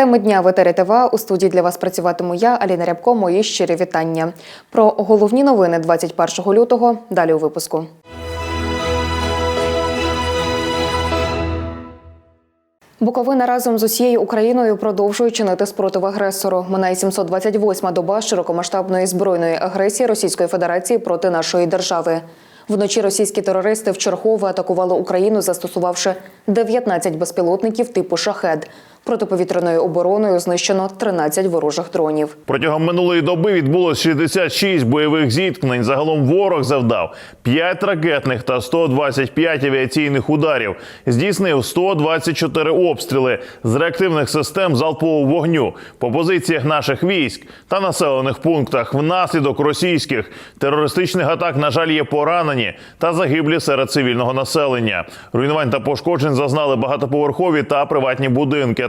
Теми дня в етері ТВА. у студії для вас працюватиму я, Аліна Рябко. Мої щирі вітання. Про головні новини 21 лютого. Далі у випуску. Буковина разом з усією Україною продовжує чинити спротив агресору. Минає 728-ма доба широкомасштабної збройної агресії Російської Федерації проти нашої держави. Вночі російські терористи вчергове атакували Україну, застосувавши 19 безпілотників типу шахед. Протиповітряною обороною знищено 13 ворожих дронів. Протягом минулої доби відбулось 66 бойових зіткнень. Загалом ворог завдав 5 ракетних та 125 авіаційних ударів. Здійснив 124 обстріли з реактивних систем залпового вогню по позиціях наших військ та населених пунктах. Внаслідок російських терористичних атак, на жаль, є поранені та загиблі серед цивільного населення. Руйнувань та пошкоджень зазнали багатоповерхові та приватні будинки,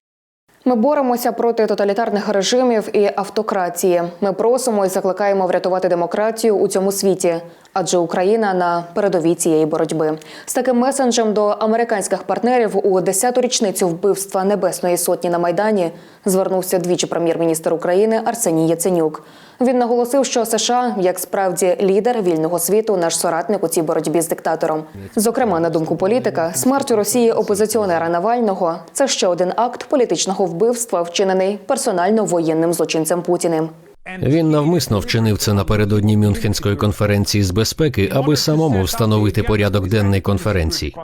Ми боремося проти тоталітарних режимів і автократії. Ми просимо і закликаємо врятувати демократію у цьому світі, адже Україна на передовій цієї боротьби. З таким месенджем до американських партнерів у 10-ту річницю вбивства Небесної сотні на майдані звернувся двічі прем'єр-міністр України Арсеній Яценюк. Він наголосив, що США, як справді лідер вільного світу, наш соратник у цій боротьбі з диктатором. Зокрема, на думку політика, смерть у Росії опозиціонера Навального це ще один акт політичного вбивства, вчинений персонально воєнним злочинцем Путіним. Він навмисно вчинив це напередодні Мюнхенської конференції з безпеки, аби самому встановити порядок денний конференції.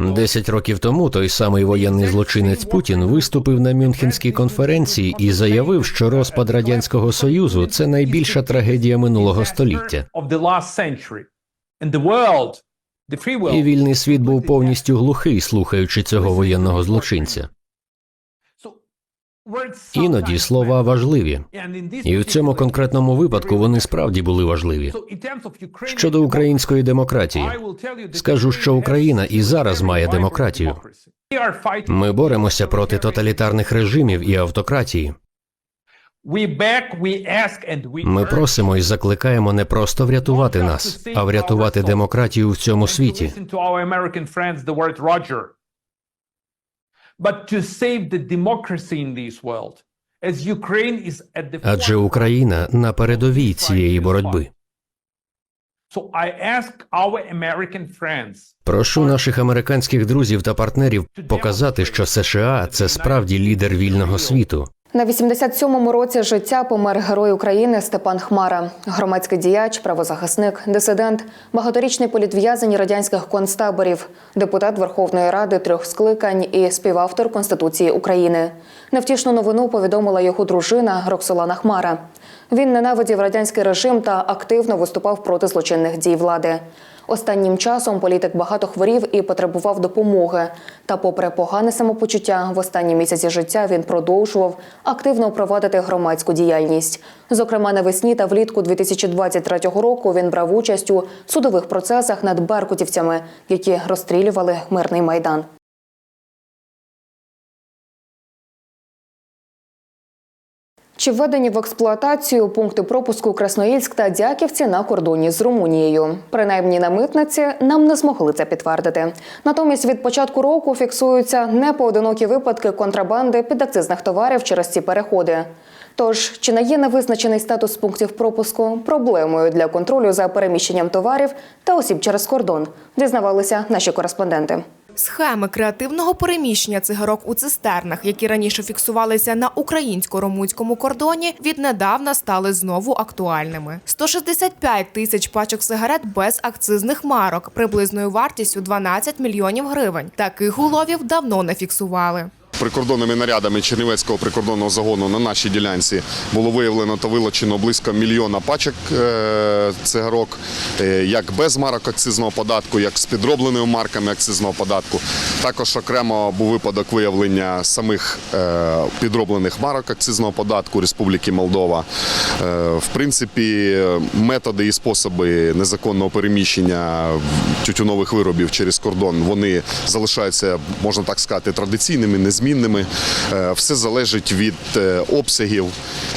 Десять років тому той самий воєнний злочинець Путін виступив на Мюнхенській конференції і заявив, що розпад радянського союзу це найбільша трагедія минулого століття. І вільний світ був повністю глухий, слухаючи цього воєнного злочинця. Іноді слова важливі, і в цьому конкретному випадку вони справді були важливі. Щодо української демократії, скажу, що Україна і зараз має демократію. Ми боремося проти тоталітарних режимів і автократії. Ми просимо і закликаємо не просто врятувати нас, а врятувати демократію в цьому світі. But to save the democracy in this world, as Ukraine is at the Адже Україна на передовій цієї боротьби. So I ask our American friends Прошу наших американських друзів та партнерів показати, що США це справді лідер вільного світу. На 87-му році життя помер герой України Степан Хмара, громадський діяч, правозахисник, дисидент, багаторічний політв'язень радянських концтаборів, депутат Верховної Ради трьох скликань і співавтор Конституції України. Невтішну новину повідомила його дружина Роксолана Хмара. Він ненавидів радянський режим та активно виступав проти злочинних дій влади. Останнім часом політик багато хворів і потребував допомоги. Та, попри погане самопочуття, в останні місяці життя він продовжував активно провадити громадську діяльність. Зокрема, навесні та влітку 2023 року він брав участь у судових процесах над беркутівцями, які розстрілювали мирний майдан. Чи введені в експлуатацію пункти пропуску Красноїльськ та Дяківці на кордоні з Румунією? Принаймні на митниці нам не змогли це підтвердити. Натомість від початку року фіксуються непоодинокі випадки контрабанди підакцизних товарів через ці переходи. Тож, чи не є невизначений статус пунктів пропуску проблемою для контролю за переміщенням товарів та осіб через кордон? Дізнавалися наші кореспонденти. Схеми креативного переміщення цигарок у цистернах, які раніше фіксувалися на українсько-румунському кордоні, віднедавна стали знову актуальними. 165 тисяч пачок сигарет без акцизних марок, приблизною вартістю 12 мільйонів гривень. Таких уловів давно не фіксували. Прикордонними нарядами Чернівецького прикордонного загону на нашій ділянці було виявлено та вилучено близько мільйона пачок е, цигарок, е, як без марок акцизного податку, як з підробленими марками акцизного податку. Також окремо був випадок виявлення самих е, підроблених марок акцизного податку Республіки Молдова. В принципі, методи і способи незаконного переміщення тютюнових виробів через кордон вони залишаються, можна так сказати, традиційними, незмінними. Е, Все залежить від е, обсягів.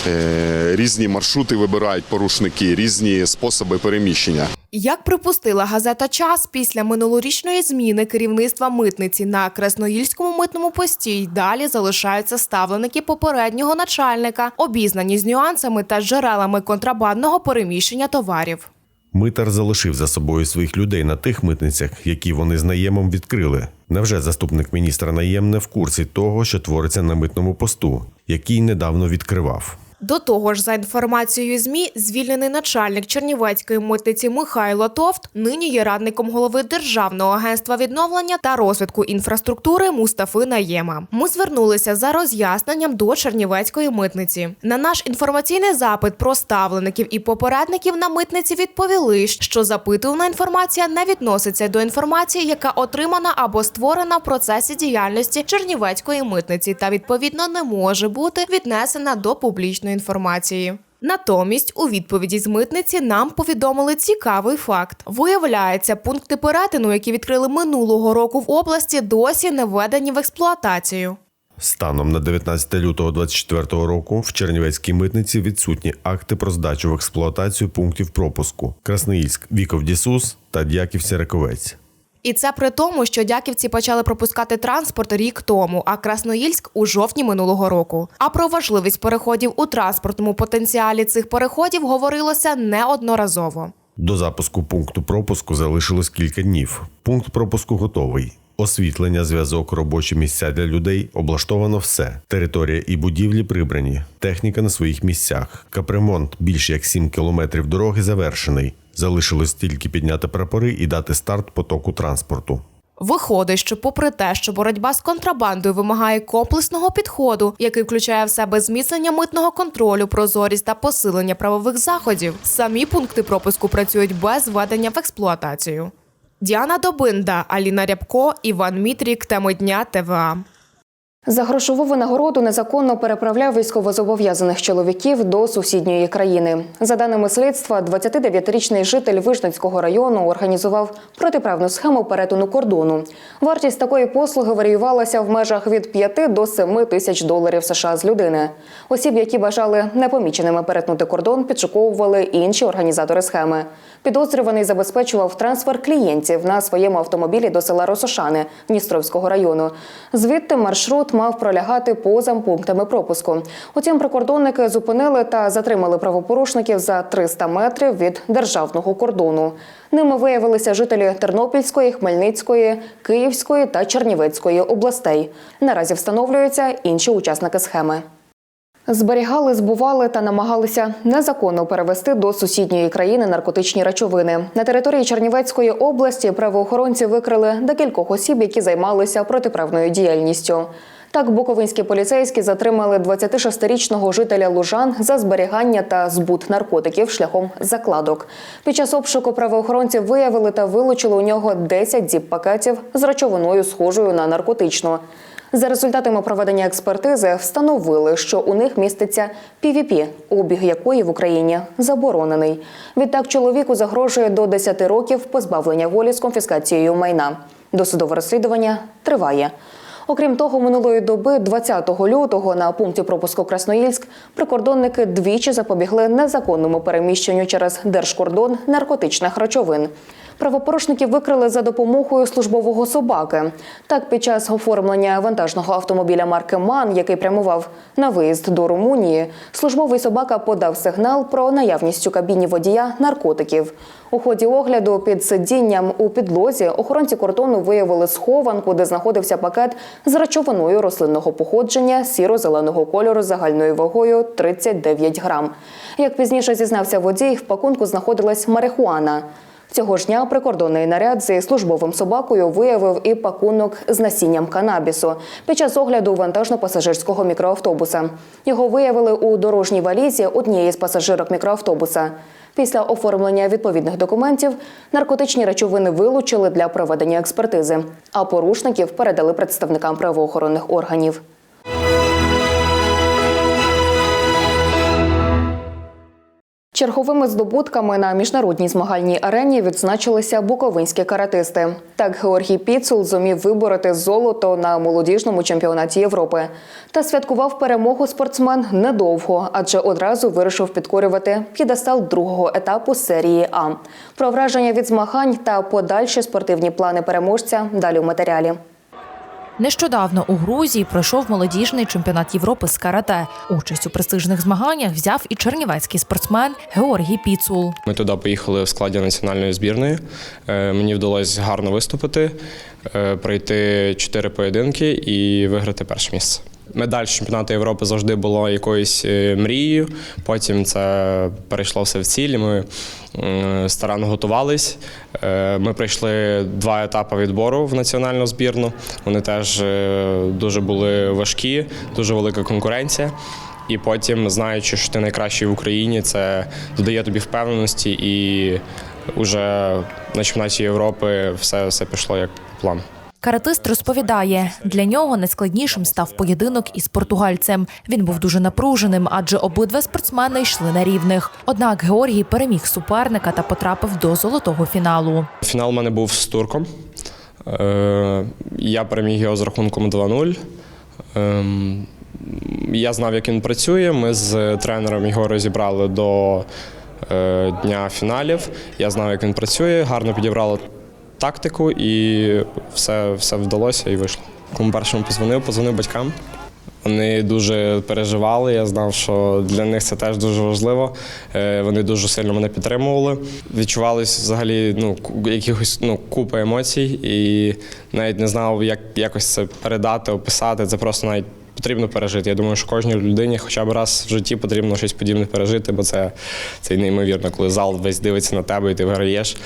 Е, Різні маршрути вибирають порушники, різні способи переміщення. Як припустила газета Час після минулорічної зміни керівництва митниці на Красноїльському митному пості й далі залишаються ставленики попереднього начальника, обізнані з нюансами та джерелами контрабандного переміщення товарів. Митар залишив за собою своїх людей на тих митницях, які вони з наємом відкрили. Невже заступник міністра наєм не в курсі того, що твориться на митному посту, який недавно відкривав? До того ж, за інформацією ЗМІ, звільнений начальник Чернівецької митниці Михайло Товт нині є радником голови Державного агентства відновлення та розвитку інфраструктури Мустафи Наєма. Ми звернулися за роз'ясненням до Чернівецької митниці. На наш інформаційний запит про ставлеників і попередників на митниці відповіли, що запитувана інформація не відноситься до інформації, яка отримана або створена в процесі діяльності Чернівецької митниці, та відповідно не може бути віднесена до публічної інформації. Натомість у відповіді з митниці нам повідомили цікавий факт. Виявляється, пункти перетину, які відкрили минулого року в області, досі не введені в експлуатацію. Станом на 19 лютого 2024 року в Чернівецькій митниці відсутні акти про здачу в експлуатацію пунктів пропуску Красноїльськ, Віков Дісус та Дяків Сіраковець. І це при тому, що дяківці почали пропускати транспорт рік тому, а Красноїльськ у жовтні минулого року. А про важливість переходів у транспортному потенціалі цих переходів говорилося неодноразово. До запуску пункту пропуску залишилось кілька днів. Пункт пропуску готовий. Освітлення, зв'язок, робочі місця для людей облаштовано все. Територія і будівлі прибрані. Техніка на своїх місцях. Капремонт більш як 7 кілометрів дороги завершений. Залишилось тільки підняти прапори і дати старт потоку транспорту. Виходить, що попри те, що боротьба з контрабандою вимагає комплексного підходу, який включає в себе зміцнення митного контролю, прозорість та посилення правових заходів, самі пункти пропуску працюють без введення в експлуатацію. Діана Добинда, Аліна Рябко, Іван Мітрік. Теми дня ТВА. За грошову винагороду незаконно переправляв військовозобов'язаних чоловіків до сусідньої країни. За даними слідства, 29-річний житель Вижницького району організував протиправну схему перетину кордону. Вартість такої послуги варіювалася в межах від 5 до 7 тисяч доларів США з людини. Осіб, які бажали непоміченими перетнути кордон, підшуковували інші організатори схеми. Підозрюваний забезпечував трансфер клієнтів на своєму автомобілі до села Росошани Дністровського району. Звідти маршрут мав пролягати поза пунктами пропуску. Утім, прикордонники зупинили та затримали правопорушників за 300 метрів від державного кордону. Ними виявилися жителі Тернопільської, Хмельницької, Київської та Чернівецької областей. Наразі встановлюються інші учасники схеми. Зберігали, збували та намагалися незаконно перевести до сусідньої країни наркотичні речовини. На території Чернівецької області правоохоронці викрили декількох осіб, які займалися протиправною діяльністю. Так, буковинські поліцейські затримали 26-річного жителя Лужан за зберігання та збут наркотиків шляхом закладок. Під час обшуку правоохоронці виявили та вилучили у нього 10 зіп-пакетів з речовиною, схожою на наркотичну. За результатами проведення експертизи встановили, що у них міститься PVP, обіг якої в Україні заборонений. Відтак чоловіку загрожує до 10 років позбавлення волі з конфіскацією майна. Досудове розслідування триває. Окрім того, минулої доби, 20 лютого, на пункті пропуску Красноїльськ, прикордонники двічі запобігли незаконному переміщенню через держкордон наркотичних речовин. Правопорушників викрили за допомогою службового собаки. Так, під час оформлення вантажного автомобіля марки МАН, який прямував на виїзд до Румунії, службовий собака подав сигнал про наявність у кабіні водія наркотиків. У ході огляду під сидінням у підлозі охоронці кордону виявили схованку, де знаходився пакет з речовиною рослинного походження сіро-зеленого кольору загальною вагою 39 грам. Як пізніше зізнався водій, в пакунку знаходилась марихуана. Цього ж дня прикордонний наряд зі службовим собакою виявив і пакунок з насінням канабісу під час огляду вантажно-пасажирського мікроавтобуса. Його виявили у дорожній валізі однієї з пасажирок мікроавтобуса. Після оформлення відповідних документів наркотичні речовини вилучили для проведення експертизи, а порушників передали представникам правоохоронних органів. Черговими здобутками на міжнародній змагальній арені відзначилися буковинські каратисти. Так, Георгій Піцул зумів вибороти золото на молодіжному чемпіонаті Європи. Та святкував перемогу спортсмен недовго, адже одразу вирішив підкорювати п'єдестал другого етапу серії А. Про враження від змагань та подальші спортивні плани переможця далі в матеріалі. Нещодавно у Грузії пройшов молодіжний чемпіонат Європи з карате. Участь у престижних змаганнях взяв і чернівецький спортсмен Георгій Піцул. Ми туди поїхали в складі національної збірної. Е, Мені вдалося гарно виступити, е, пройти чотири поєдинки і виграти перше місце. Медаль чемпіонату Європи завжди було якоюсь е, мрією. Потім це перейшло все в цілі. Ми старанно готувались. Е, Ми пройшли два етапи відбору в національну збірну. Вони теж е, дуже були важкі, дуже велика конкуренція. І потім, знаючи, що ти найкращий в Україні, це додає тобі впевненості, і вже на чемпіонаті Європи все, все пішло як по плану. Каратист розповідає, для нього найскладнішим став поєдинок із португальцем. Він був дуже напруженим, адже обидва спортсмени йшли на рівних. Однак Георгій переміг суперника та потрапив до золотого фіналу. Фінал у мене був з турком. Е, Я переміг його з рахунком 2-0. Ем, Я знав, як він працює. Ми з тренером його розібрали до е, дня фіналів. Я знав, як він працює, гарно підібрали тактику і все, все вдалося і вийшло. Кому першому позвонив, позвонив батькам. Вони дуже переживали. Я знав, що для них це теж дуже важливо. Е, Вони дуже сильно мене підтримували. Відчувалось взагалі ну, якихось ну, купа емоцій, і навіть не знав, як якось це передати, описати. Це просто навіть потрібно пережити. Я думаю, що кожній людині хоча б раз в житті потрібно щось подібне пережити, бо це, це неймовірно, коли зал весь дивиться на тебе і ти виграєш.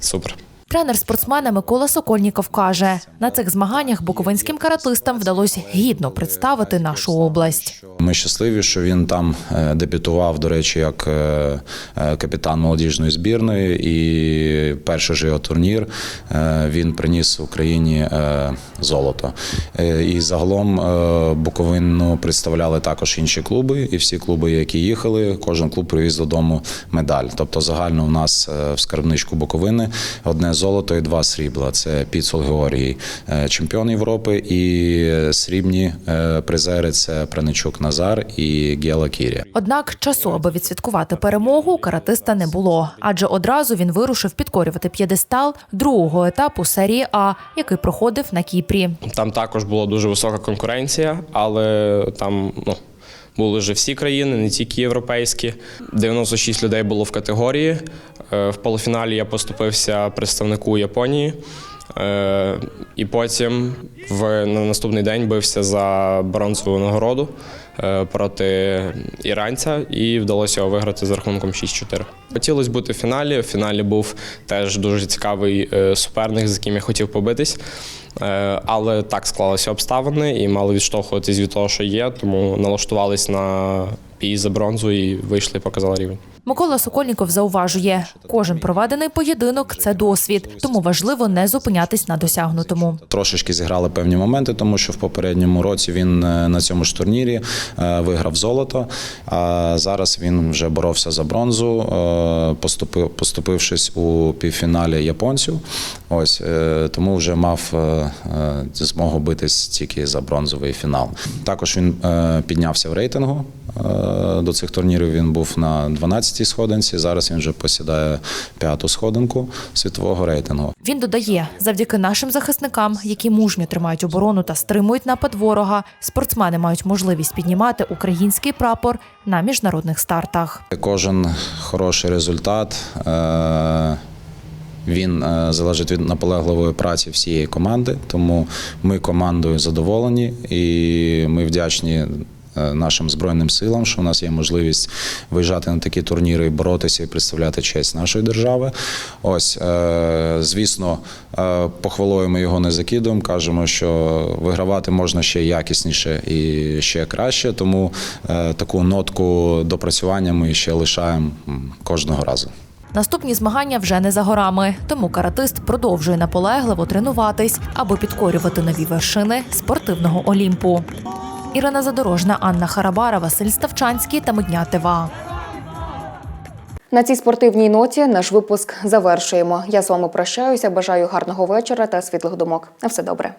Супер. Тренер спортсмена Микола Сокольніков каже: на цих змаганнях буковинським каратистам вдалося гідно представити нашу область. Ми щасливі, що він там е, дебютував, до речі, як е, е, капітан молодіжної збірної. І перший же його турнір він приніс Україні золото. І загалом Буковину представляли також інші клуби, і всі клуби, які їхали, кожен клуб привіз додому медаль. Тобто загально у нас в скарбничку Буковини одне золото і два срібла. Це Піцул Георгій, е, чемпіон Європи, і срібні е, призери це Праничук Назар і Гела Кірі. Однак часу, аби відсвяткувати перемогу, каратиста не було, адже одразу він вирушив підкорювати п'єдестал другого етапу серії А, який проходив на Кіпрі. Там також була дуже висока конкуренція, але там ну, були вже всі країни, не тільки європейські. 96 людей було в категорії. Е, В полуфіналі я поступився представнику Японії. Е, І потім в, на наступний день бився за бронзову нагороду проти іранця і вдалося його виграти з рахунком 6-4. Хотілося бути в фіналі. В фіналі був теж дуже цікавий е, суперник, з яким я хотів побитись. Е, Але так склалися обставини і мали відштовхуватись від того, що є, тому налаштувались на бій за бронзу і вийшли і показали рівень. Микола Сокольніков зауважує, кожен проведений поєдинок це досвід, тому важливо не зупинятись на досягнутому. Трошечки зіграли певні моменти, тому що в попередньому році він е, на цьому ж турнірі е, виграв золото. А зараз він вже боровся за бронзу, е, поступив, поступившись у півфіналі японців. Ось тому вже мав змогу битись тільки за бронзовий фінал. Також він піднявся в рейтингу. До цих турнірів він був на 12-й сходинці. Зараз він вже посідає п'яту сходинку світового рейтингу. Він додає, завдяки нашим захисникам, які мужньо тримають оборону та стримують напад ворога, спортсмени мають можливість піднімати український прапор на міжнародних стартах. Кожен хороший результат. е, Він е, залежить від наполегливої праці всієї команди, тому ми командою задоволені і ми вдячні нашим збройним силам, що у нас є можливість виїжджати на такі турніри боротися і представляти честь нашої держави. Ось, е, звісно, е, похвалою ми його не закидуємо. Кажемо, що вигравати можна ще якісніше і ще краще. Тому е, таку нотку допрацювання ми ще лишаємо кожного разу. Наступні змагання вже не за горами, тому каратист продовжує наполегливо тренуватись, аби підкорювати нові вершини спортивного Олімпу. Ірина Задорожна, Анна Харабара, Василь Ставчанський та Медня ТВА. На цій спортивній ноті наш випуск завершуємо. Я з вами прощаюся. Бажаю гарного вечора та світлих думок. На все добре.